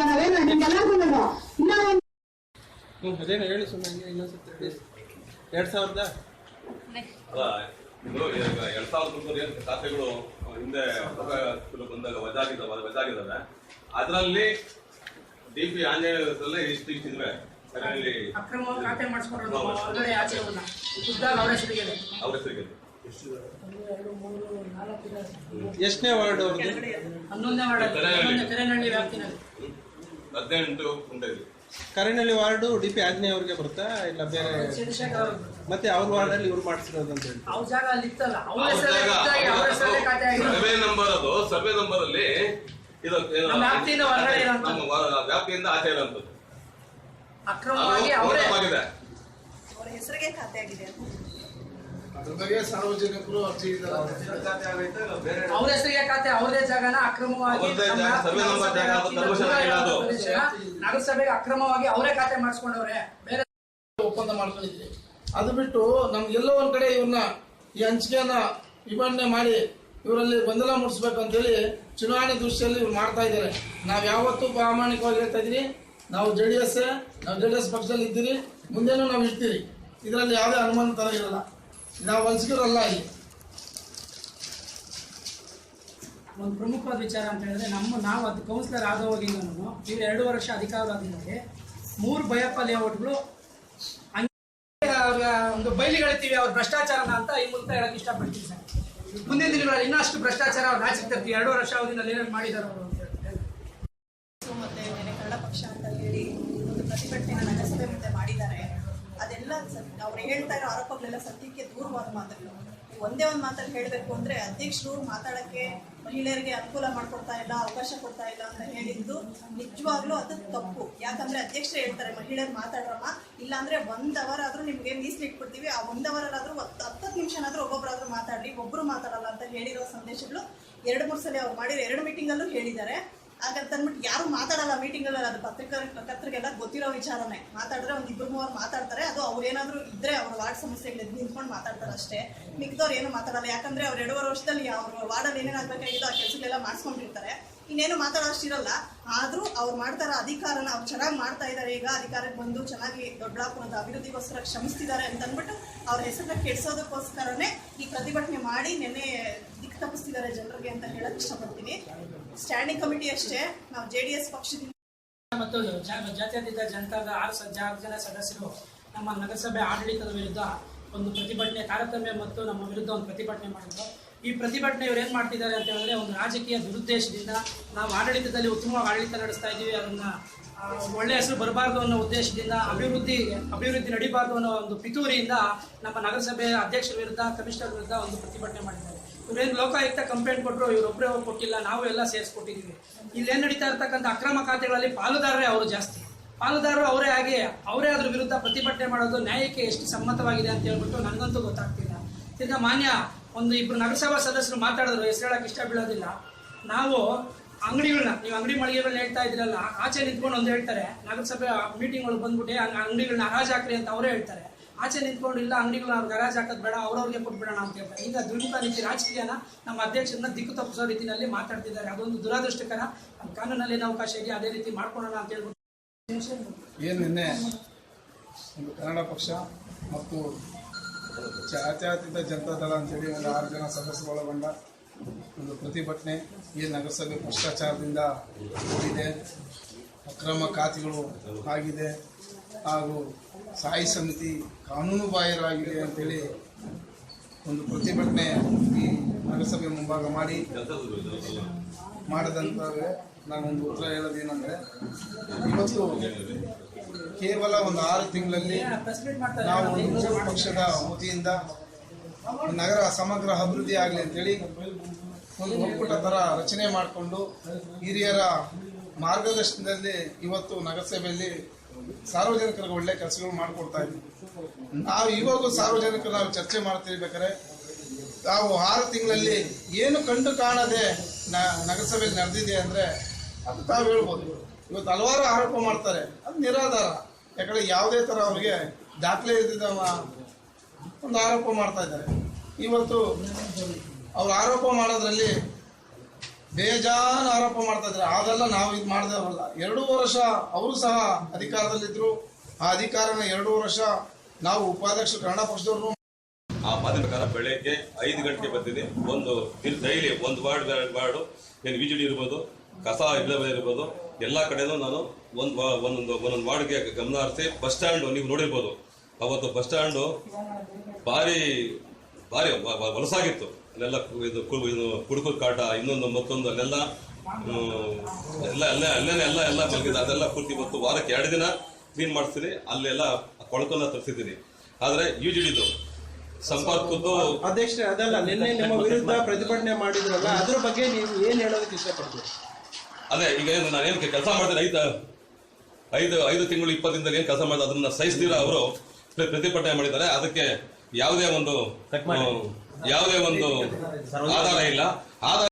ನಾವೇನು ನಿಮ್ಗೆಲ್ಲರಿಗೂ ಇನ್ನ ಒಂದು ಅದೇನು ಹೇಳಿ ಸುಮ್ಮನೆ ಇನ್ನೊಂದ್ಸತಿ ಎರಡು ಸಾವಿರದ? ಎರಡ್ ಸಾವಿರದ ಏನು ಖಾತೆಗಳು ಹಿಂದೆ ಬಂದಾಗ ವಜಾಗಿದ್ದಾವೆ ವಜಾಗಿದ್ದಾವೆ. ಅದರಲ್ಲಿ ಡಿ ಪಿ ಆಂಜನೇಯದಲ್ಲಿ ಇಷ್ಟು ಇಷ್ಟಿದ್ವೆ ಅಕ್ರಮ ಅಕ್ರಮವಾಗಿ ಖಾತೆ ಮಾಡಿಸ್ಕೊಂಡು ಹೆಸರಿಗೆ. ಅವ್ರ ಹೆಸರಿಗೆ ಎಷ್ಟನೇ ವಾರ್ಡ್ ಅವ್ರದ್ದು ಹನ್ನೊಂದನೇ ವಾರ್ಡ್ ಅಲ್ಲಿ, ಹದಿನೆಂಟು ಕುಂಡಲಿ. ಕರೆನಳ್ಳಿ ವಾರ್ಡು ಡಿ ಪಿ ಆಜ್ಞೆ ಅವ್ರಿಗೆ ಬರುತ್ತಾ? ಇಲ್ಲ ಬೇರೆ ಮತ್ತೆ ಅವ್ರ ವಾರ್ಡಲ್ಲಿ ಇವ್ರು ಮಾಡಿಸಿರೋದು ಅಂತ ಹೇಳಿ ಅಲ್ಲಿ ನಂಬರ್ ಅದು. ಸರ್ವೆ ನಂಬರ್ ಅಲ್ಲಿ ಇದು ನಮ್ಮ ವ್ಯಾಪ್ತಿಯಿಂದ ಹೊರಗಡೆ ಇರೋಂಥದ್ದು. ನಮ್ಮ ವ್ಯಾಪ್ತಿಯಿಂದ ಆಚೆ ಇರೋಂಥದ್ದು ಅಕ್ರಮವಾಗಿ ಅವರ ಹೆಸರಿಗೆ ಖಾತೆ ಆಗಿದೆ ಅಂತ ಸಾರ್ವಜನಿಕರು ಅರ್ಜಿ ಅವ್ರ ಹೆಸರಿಗೆ ಖಾತೆ ಅವ್ರದೇ ಜಾಗನ ಅಕ್ರಮವಾಗಿ ನಗರಸಭೆಗೆ ಅಕ್ರಮವಾಗಿ ಅವರೇ ಖಾತೆ ಮಾಡಿಸ್ಕೊಂಡವ್ರೆ. ಬೇರೆ ಒಪ್ಪಂದ ಮಾಡ್ಕೊಂಡಿದ್ವಿ. ಅದು ಬಿಟ್ಟು ನಮ್ಗೆಲ್ಲೋ ಒಂದ್ ಕಡೆ ಇವ್ರನ್ನ ಈ ಹಂಚಿಕೆಯನ್ನ ವಿಭಜನೆ ಮಾಡಿ ಇವರಲ್ಲಿ ಗೊಂದಲ ಮೂಡಿಸ್ಬೇಕು ಅಂತೇಳಿ ಚುನಾವಣೆ ದೃಷ್ಟಿಯಲ್ಲಿ ಇವ್ರು ಮಾಡ್ತಾ ಇದ್ದಾರೆ. ನಾವ್ ಯಾವತ್ತೂ ಪ್ರಾಮಾಣಿಕವಾಗಿ ಹೇಳ್ತಾ ಇದೀವಿ ನಾವು ಜೆ ಡಿ ಎಸ್ ನಾವು ಜೆ ಡಿ ಎಸ್ ಪಕ್ಷದಲ್ಲಿ ಇದ್ದೀರಿ. ಮುಂದೆನೂ ನಾವು ಇರ್ತೀರಿ. ಇದರಲ್ಲಿ ಯಾವುದೇ ಅನುಮಾನ ತರ ಇರಲ್ಲ. ನಾವು ವಂಚಿಕರಲ್ಲ ಇಲ್ಲಿ ಒಂದು ಪ್ರಮುಖವಾದ ವಿಚಾರ ಅಂತ ಹೇಳಿದ್ರೆ ನಮ್ಮ ನಾವು ಅದು ಕೌನ್ಸಿಲರ್ ನಾನು ಇವ್ರು ಎರಡು ವರ್ಷ ಅಧಿಕಾರ ಆದ್ಮೇಲೆ ಮೂರು ಭಯಪ್ಪ ಲೇಔಟ್ಗಳು ಒಂದು ಬಯಲಿಗೆಳಿತೀವಿ ಅವ್ರ ಭ್ರಷ್ಟಾಚಾರನ ಅಂತ ಈ ಮೂಲಕ ಹೇಳಕ್ ಇಷ್ಟಪಡ್ತೀವಿ ಸರ್. ಮುಂದಿನ ದಿನಗಳಲ್ಲಿ ಇನ್ನಷ್ಟು ಭ್ರಷ್ಟಾಚಾರ ಅವ್ರು ನಾಚಿಕ್ ತರ್ತೀವಿ. ಎರಡು ವರ್ಷ ಅವಧಿನಲ್ಲಿ ಏನೇನು ಮಾಡಿದ್ದಾರೆ ಅವರು ಅಂತ ಹೇಳಿ. ಮತ್ತೆ ಕನ್ನಡ ಪಕ್ಷ ಅಂತ ಹೇಳಿ ಒಂದು ಪ್ರತಿಭಟನೆ ಸತ್- ಅವ್ರು ಹೇಳ್ತಾ ಇರೋ ಆರೋಪಗಳೆಲ್ಲ ಸತ್ಯಕ್ಕೆ ದೂರವಾದ ಮಾತುಗಳು. ಒಂದೇ ಒಂದು ಮಾತಲ್ಲಿ ಹೇಳಬೇಕು ಅಂದರೆ ಅಧ್ಯಕ್ಷರು ಮಾತಾಡೋಕ್ಕೆ ಮಹಿಳೆಯರಿಗೆ ಅನುಕೂಲ ಮಾಡಿಕೊಡ್ತಾ ಇಲ್ಲ, ಅವಕಾಶ ಕೊಡ್ತಾ ಇಲ್ಲ ಅಂತ ಹೇಳಿದ್ದು ನಿಜವಾಗ್ಲೂ ಅದು ತಪ್ಪು. ಯಾಕಂದರೆ ಅಧ್ಯಕ್ಷರು ಹೇಳ್ತಾರೆ, ಮಹಿಳೆಯರು ಮಾತಾಡ್ರಮ್ಮ, ಇಲ್ಲಾಂದರೆ ಒಂದು ಅವರ್ ಆದ್ರೂ ನಿಮ್ಗೆ ಮೀಸಲಿಟ್ಬಿಡ್ತೀವಿ ಆ ಒಂದು ಅವರಲ್ಲಾದರೂ ಹತ್ತು ಹತ್ತು ನಿಮಿಷನಾದರೂ ಒಬ್ಬೊಬ್ಬರಾದರೂ ಮಾತಾಡಲಿ ಒಬ್ಬರು ಮಾತಾಡಲ್ಲ ಅಂತ ಹೇಳಿರೋ ಸಂದೇಶಗಳು ಎರಡು ಮೂರು ಸಲ ಅವ್ರು ಮಾಡಿರೋ ಎರಡು ಮೀಟಿಂಗಲ್ಲೂ ಹೇಳಿದ್ದಾರೆ. ಹಾಗಂತ ಅಂದ್ಬಿಟ್ಟು ಯಾರು ಮಾತಾಡಲ್ಲ ಮೀಟಿಂಗ್ ಅಲ್ಲಿ ಅದು ಪತ್ರಕರ್ತರಿಗೆಲ್ಲ ಗೊತ್ತಿರೋ ವಿಚಾರನೇ. ಮಾತಾಡಿದ್ರೆ ಒಂದು ಇಬ್ಬರು ಮೂವರು ಮಾತಾಡ್ತಾರೆ. ಅದು ಅವ್ರು ಏನಾದ್ರು ಇದ್ರೆ ಅವ್ರ ವಾರ್ಡ್ ಸಮಸ್ಯೆಗಳು ಎದ್ದು ನಿಂತ್ಕೊಂಡು ಮಾತಾಡ್ತಾರೆ ಅಷ್ಟೇ. ಮಿಕ್ದವ್ರು ಏನು ಮಾತಾಡಲ್ಲ. ಯಾಕಂದ್ರೆ ಅವ್ರು ಎರಡೂವರೆ ವರ್ಷದಲ್ಲಿ ಅವ್ರ ವಾರ್ಡಲ್ಲಿ ಏನೇನು ಆಗ್ಬೇಕಾಗಿದ್ದು ಆ ಕೆಲಸಗಳೆಲ್ಲ ಮಾಡಿಸ್ಕೊಂಡಿರ್ತಾರೆ. ಇನ್ನೇನು ಮಾತಾಡೋಷ್ಟಿರಲ್ಲ. ಆದ್ರೂ ಅವ್ರು ಮಾಡ್ತಾರ ಅಧಿಕಾರನ ಅವ್ರು ಚೆನ್ನಾಗಿ ಮಾಡ್ತಾ ಇದ್ದಾರೆ ಈಗ ಅಧಿಕಾರಕ್ಕೆ ಬಂದು ಚೆನ್ನಾಗಿ ದೊಡ್ಡಬಳ್ಳಾಪುರದ ಅಭಿವೃದ್ಧಿಗೋಸ್ಕರ ಶ್ರಮಿಸ್ತಿದ್ದಾರೆ ಅಂತ ಅಂದ್ಬಿಟ್ಟು ಅವ್ರ ಹೆಸರನ್ನ ಕೆಡ್ಸೋದಕ್ಕೋಸ್ಕರನೇ ಈ ಪ್ರತಿಭಟನೆ ಮಾಡಿ ನೆನ್ನೆ ತಪ್ಪಿಸ್ತಿದ್ದಾರೆ ಜನರಿಗೆ ಅಂತ ಹೇಳಕ್ ಇಷ್ಟಪಡ್ತೀನಿ. ಸ್ಟ್ಯಾಂಡಿಂಗ್ ಕಮಿಟಿ ಅಷ್ಟೇ. ನಾವು ಜೆ ಡಿ ಎಸ್ ಪಕ್ಷದಿಂದ ಮತ್ತು ಜಾತ್ಯತೀತ ಜನತಾದ ಆರು ಆರು ಜನ ಸದಸ್ಯರು ನಮ್ಮ ನಗರಸಭೆ ಆಡಳಿತದ ವಿರುದ್ಧ ಒಂದು ಪ್ರತಿಭಟನೆ, ತಾರತಮ್ಯ ಮತ್ತು ನಮ್ಮ ವಿರುದ್ಧ ಒಂದು ಪ್ರತಿಭಟನೆ ಮಾಡಿದ್ರು. ಈ ಪ್ರತಿಭಟನೆ ಇವ್ರು ಏನ್ ಮಾಡ್ತಿದ್ದಾರೆ ಅಂತ ಹೇಳಿದ್ರೆ ಒಂದು ರಾಜಕೀಯ ದುರುದ್ದೇಶದಿಂದ ನಾವು ಆಡಳಿತದಲ್ಲಿ ಉತ್ತಮವಾಗಿ ಆಡಳಿತ ನಡೆಸ್ತಾ ಇದ್ದೀವಿ. ಅದನ್ನ ಒಳ್ಳೆ ಹೆಸರು ಬರಬಾರ್ದು ಅನ್ನೋ ಉದ್ದೇಶದಿಂದ ಅಭಿವೃದ್ಧಿ ಅಭಿವೃದ್ಧಿ ನಡಿಬಾರ್ದು ಅನ್ನೋ ಒಂದು ಪಿತೂರಿಯಿಂದ ನಮ್ಮ ನಗರಸಭೆ ಅಧ್ಯಕ್ಷರ ವಿರುದ್ಧ, ಕಮಿಷನರ್ ವಿರುದ್ಧ ಒಂದು ಪ್ರತಿಭಟನೆ ಮಾಡಿದ್ದಾರೆ. ಇವ್ರೇನು ಲೋಕಾಯುಕ್ತ ಕಂಪ್ಲೇಂಟ್ ಕೊಟ್ಟರು ಇವ್ರೊಬ್ಬರೇ ಹೋಗಿ ಕೊಟ್ಟಿಲ್ಲ, ನಾವು ಎಲ್ಲ ಸೇರಿಸ್ಕೊಟ್ಟಿದ್ದೀವಿ ಇಲ್ಲೇನು ನಡೀತಾ ಇರ್ತಕ್ಕಂಥ ಅಕ್ರಮ ಖಾತೆಗಳಲ್ಲಿ ಪಾಲುದಾರರೇ ಅವರು ಜಾಸ್ತಿ. ಪಾಲುದಾರರು ಅವರೇ ಆಗಿ ಅವರೇ ಅದ್ರ ವಿರುದ್ಧ ಪ್ರತಿಭಟನೆ ಮಾಡೋದು ನ್ಯಾಯಕ್ಕೆ ಎಷ್ಟು ಸಮ್ಮತವಾಗಿದೆ ಅಂತ ಹೇಳ್ಬಿಟ್ಟು ನನಗಂತೂ ಗೊತ್ತಾಗ್ತಿಲ್ಲ. ತಿರ್ಗಾ ಮಾನ್ಯ, ಒಂದು ಇಬ್ಬರು ನಗರಸಭಾ ಸದಸ್ಯರು ಮಾತಾಡಿದ್ರು, ಹೆಸರು ಹೇಳಕ್ಕೆ ಇಷ್ಟ ಬೀಳೋದಿಲ್ಲ. ನಾವು ಅಂಗಡಿಗಳನ್ನ ನೀವು ಅಂಗಡಿ ಮಳಿಗೆಗಳನ್ನ ಹೇಳ್ತಾ ಇದ್ರಲ್ಲ ಆಚೆ ನಿಂತ್ಕೊಂಡು ಒಂದು ಹೇಳ್ತಾರೆ, ನಗರಸಭೆ ಮೀಟಿಂಗ್ ಒಳಗೆ ಬಂದ್ಬಿಟ್ಟು ಅಂಗಡಿಗಳನ್ನ ಹರಾಜ್ ಅಂತ ಅವರೇ ಹೇಳ್ತಾರೆ. ಆಚೆ ನಿಂತ್ಕೊಂಡು, ಇಲ್ಲ, ಅಂಗಡಿಗಳು ನಾವು ಗರಾಜ್ ಹಾಕೋದು ಬೇಡ, ಅವ್ರವ್ರಿಗೆ ಕೊಟ್ಬಿಡೋಣ ಅಂತ ಹೇಳ್ತಾರೆ. ಈಗ ದುರ್ಮುಖ ರೀತಿ ರಾಜಕೀಯನ ನಮ್ಮ ಅಧ್ಯಕ್ಷರನ್ನ ದಿಕ್ಕು ತಪ್ಪಿಸೋ ರೀತಿಯಲ್ಲಿ ಮಾತಾಡ್ತಿದ್ದಾರೆ. ಅದೊಂದು ದುರದೃಷ್ಟಕರ ನಮ್ಮ ಕಾನೂನಲ್ಲಿ ಅವಕಾಶ ಇದೆ ಅದೇ ರೀತಿ ಮಾಡ್ಕೊಳ್ಳೋಣ ಅಂತ ಹೇಳ್ಬಿಟ್ಟು. ಏನು ನಿನ್ನೆ ಒಂದು ಕನ್ನಡ ಪಕ್ಷ ಮತ್ತು ಜಾತ್ಯಾತೀತ ಜನತಾ ದಳ ಅಂತೇಳಿ ಒಂದು ಆರು ಜನ ಸದಸ್ಯರು ಒಳಗೊಂಡ ಒಂದು ಪ್ರತಿಭಟನೆ ಈ ನಗರಸಭೆ ಭ್ರಷ್ಟಾಚಾರದಿಂದ ಕೂಡಿದೆ. ಅಕ್ರಮ ಖಾತೆಗಳು ಆಗಿದೆ. ಹಾಗೂ ಸಾಯಿ ಸಮಿತಿ ಕಾನೂನು ಬಾಹಿರಾಗಿದೆ ಅಂತೇಳಿ ಒಂದು ಪ್ರತಿಭಟನೆ ಈ ನಗರಸಭೆ ಮುಂಭಾಗ ಮಾಡಿ ಮಾಡಿದಂಥ ನಾನೊಂದು ಉತ್ತರ ಹೇಳೋದೇನೆಂದರೆ, ಇವತ್ತು ಕೇವಲ ಒಂದು ಆರು ತಿಂಗಳಲ್ಲಿ ನಾವು ಒಂದು ಪಕ್ಷದ ವತಿಯಿಂದ ನಗರ ಸಮಗ್ರ ಅಭಿವೃದ್ಧಿ ಆಗಲಿ ಅಂತೇಳಿ ಒಂದು ಒಕ್ಕೂಟ ಥರ ರಚನೆ ಮಾಡಿಕೊಂಡು ಹಿರಿಯರ ಮಾರ್ಗದರ್ಶನದಲ್ಲಿ ಇವತ್ತು ನಗರಸಭೆಯಲ್ಲಿ ಸಾರ್ವಜನಿಕರಿಗೆ ಒಳ್ಳೆ ಕೆಲಸಗಳು ಮಾಡಿಕೊಡ್ತಾ ಇದ್ವಿ. ನಾವು ಇವಾಗೂ ಸಾರ್ವಜನಿಕರು ನಾವು ಚರ್ಚೆ ಮಾಡ್ತಿರ್ಬೇಕಾರೆ ನಾವು ಆರು ತಿಂಗಳಲ್ಲಿ ಏನು ಕಂಡು ಕಾಣದೆ ನಗರಸಭೆಯಲ್ಲಿ ನಡೆದಿದೆ ಅಂದರೆ ಅದು ತಾವು ಹೇಳ್ಬೋದು. ಇವತ್ತು ಹಲವಾರು ಆರೋಪ ಮಾಡ್ತಾರೆ. ಅದು ನಿರಾಧಾರ. ಯಾಕಂದರೆ ಯಾವುದೇ ಥರ ಅವ್ರಿಗೆ ದಾಖಲೆ ಇದ್ದಿದ್ದವ ಒಂದು ಆರೋಪ ಮಾಡ್ತಾ ಇದ್ದಾರೆ. ಇವತ್ತು ಅವ್ರು ಆರೋಪ ಮಾಡೋದ್ರಲ್ಲಿ ಬೇಜಾನ್ ಆರೋಪ ಮಾಡ್ತಾ ಇದ್ದಾರೆ. ಅದೆಲ್ಲ ನಾವು ಇದು ಮಾಡಿದವಲ್ಲ ಎರಡು ವರ್ಷ ಅವರು ಸಹ ಅಧಿಕಾರದಲ್ಲಿದ್ದರು ಆ ಅಧಿಕಾರನ ಎರಡು ವರ್ಷ ನಾವು ಉಪಾಧ್ಯಕ್ಷರು ಕನ್ನಡ ಪಕ್ಷದವರು ಆ ಮಾತಿನ ಪ್ರಕಾರ ಬೆಳಗ್ಗೆ ಐದು ಗಂಟೆಗೆ ಬರ್ತೀನಿ ಒಂದು ಡೈಲಿ ಒಂದು ವಾರ್ಡ್ ವಾರ್ಡು, ಏನು ವಿಜಿಡಿ ಇರ್ಬೋದು, ಕಸ ಇಲ್ಲವೇ ಇರ್ಬೋದು, ಎಲ್ಲ ಕಡೆನೂ ನಾನು ಒಂದು ಒಂದೊಂದು ಒಂದೊಂದು ವಾರ್ಡ್ಗೆ ಗಮನ ಹರಿಸಿ ಬಸ್ ಸ್ಟ್ಯಾಂಡು ನೀವು ನೋಡಿರ್ಬೋದು. ಅವತ್ತು ಬಸ್ ಸ್ಟ್ಯಾಂಡು ಭಾರಿ ಭಾರಿ ಹೊಲಸಾಗಿತ್ತು. ಅಲ್ಲೆಲ್ಲ ಇದು ಕು- ಇದು ಕುಡುಕು ಕಾಟ ಇನ್ನೊಂದು ಮತ್ತೊಂದು ಅಲ್ಲೆಲ್ಲ ಹ್ಮ್, ಎಲ್ಲ ಅಲ್ಲೇ ಅಲ್ಲೇ ಎಲ್ಲ ಎಲ್ಲ ಮಲಗಿದೆ ಅದೆಲ್ಲ ಪೂರ್ತಿ ಮತ್ತು ವಾರಕ್ಕೆ ಎರಡು ದಿನ ಕ್ಲೀನ್ ಮಾಡಿಸ್ತೀನಿ. ಅಲ್ಲೆಲ್ಲ ಕೊಳಕನ್ನ ತರಿಸಿದ್ದೀನಿ. ಆದರೆ ಯು ಜಿಡಿದು ಸಂಪರ್ಕದ್ದು ಅಧ್ಯಕ್ಷರೇ ಅದಲ್ಲ ನಿನ್ನೆ ನಿಮ್ಮ ವಿರುದ್ಧ ಪ್ರತಿಭಟನೆ ಮಾಡಿದ್ರಲ್ಲ ಅದ್ರ ಬಗ್ಗೆ ನೀವು ಏನು ಹೇಳೋದಕ್ಕೆ ಇಷ್ಟಪಡ್ತೀರಿ? ಅದೇ ಈಗ ಏನು ನಾನೇನು ಕೆಲಸ ಮಾಡ್ತೀನಿ? ಐದು ಐದು ಐದು ತಿಂಗಳು ಇಪ್ಪತ್ತಿಂದ ಏನು ಕೆಲಸ ಮಾಡಿದ್ರೆ ಅದನ್ನ ಸಹಿಸ್ತೀರ ಅವರು? ಪ್ರತಿಭಟನೆ ಮಾಡಿದ್ದಾರೆ. ಅದಕ್ಕೆ ಯಾವುದೇ ಒಂದು ಯಾವುದೇ ಒಂದು ಆಧಾರ ಇಲ್ಲ. ಆಧಾರ